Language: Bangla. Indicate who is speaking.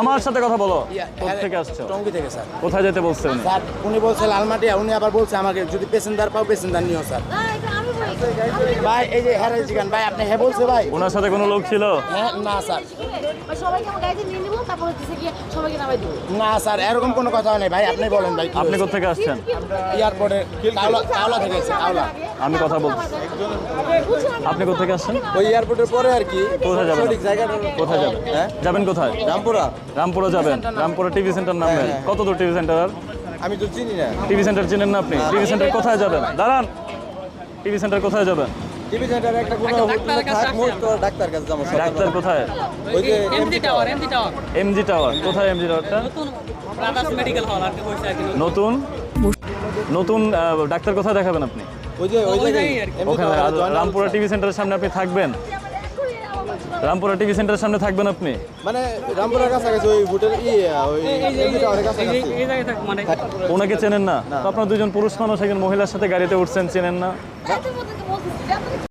Speaker 1: আমার সাথে কথা বলো। থেকে আসছো?
Speaker 2: টঙ্গি থেকে স্যার।
Speaker 1: কোথায় যেতে বলছে উনি?
Speaker 2: স্যার উনি বলছে লালমাটিয়া উনি আবার বলছে আমাকে যদি পেসেঞ্জার পাও পেসেঞ্জার নিও স্যার। ভাই এই যে হ্যাঁ ভাই আপনি হ্যাঁ বলছে ভাই?
Speaker 1: ওনার সাথে কোনো লোক ছিল?
Speaker 2: হ্যাঁ না স্যার। না স্যার এরকম কোনো কথা নেই ভাই আপনি বলেন ভাই
Speaker 1: আপনি
Speaker 2: হয়েছে?
Speaker 1: কোথেকে আসছেন?
Speaker 2: এয়ারপোর্টে কাওলা থেকে কাওলা
Speaker 1: আমি কথা বলছি। আপনি কোথেকে আসছেন?
Speaker 3: ওই এয়ারপোর্টের পরে আর কি।
Speaker 1: কোথায় যাবেন? কোথায় যাবেন?
Speaker 3: হ্যাঁ?
Speaker 1: যাবেন কোথায়?
Speaker 3: রামপুরা।
Speaker 1: রামপুরা? যাবেন। রামপুরা টিভি সেন্টার নামবেন
Speaker 3: হ্যাঁ, হ্যাঁ।
Speaker 1: কত দূর টিভি সেন্টার আর?
Speaker 3: আমি তো চিনি না।
Speaker 1: টিভি সেন্টার চিনেন না আপনি? টিভি সেন্টার কোথায় যাবেন? দাঁড়ান। টিভি সেন্টার কোথায় যাবেন?
Speaker 3: টিভি সেন্টারে একটা কোনো ডাক্তার কাছে যাব।
Speaker 1: ডাক্তার কোথায়?
Speaker 3: ওই যে
Speaker 4: MG tower MG tower
Speaker 1: MG tower কোথায় এমজি টাওয়ারটা
Speaker 4: নতুন মেডিকেল হল আর কি
Speaker 1: নতুন? নতুন ডাক্তার কোথায় দেখাবেন আপনি?
Speaker 3: ওই যে ওই জায়গায়
Speaker 1: রামপুরা টিভি সেন্টারের সামনে আপনি থাকবেন? রামপুরা টিভি সেন্টারের সামনে থাকবেন আপনি?
Speaker 3: মানে রামপুরার কাছাকাছি ওই হোটেল
Speaker 4: মানে
Speaker 1: ওনাকে চেনেন না? তো আপনার দুজন পুরুষ মানুষ একজন মহিলার সাথে গাড়িতে উঠছেন চেনেন না?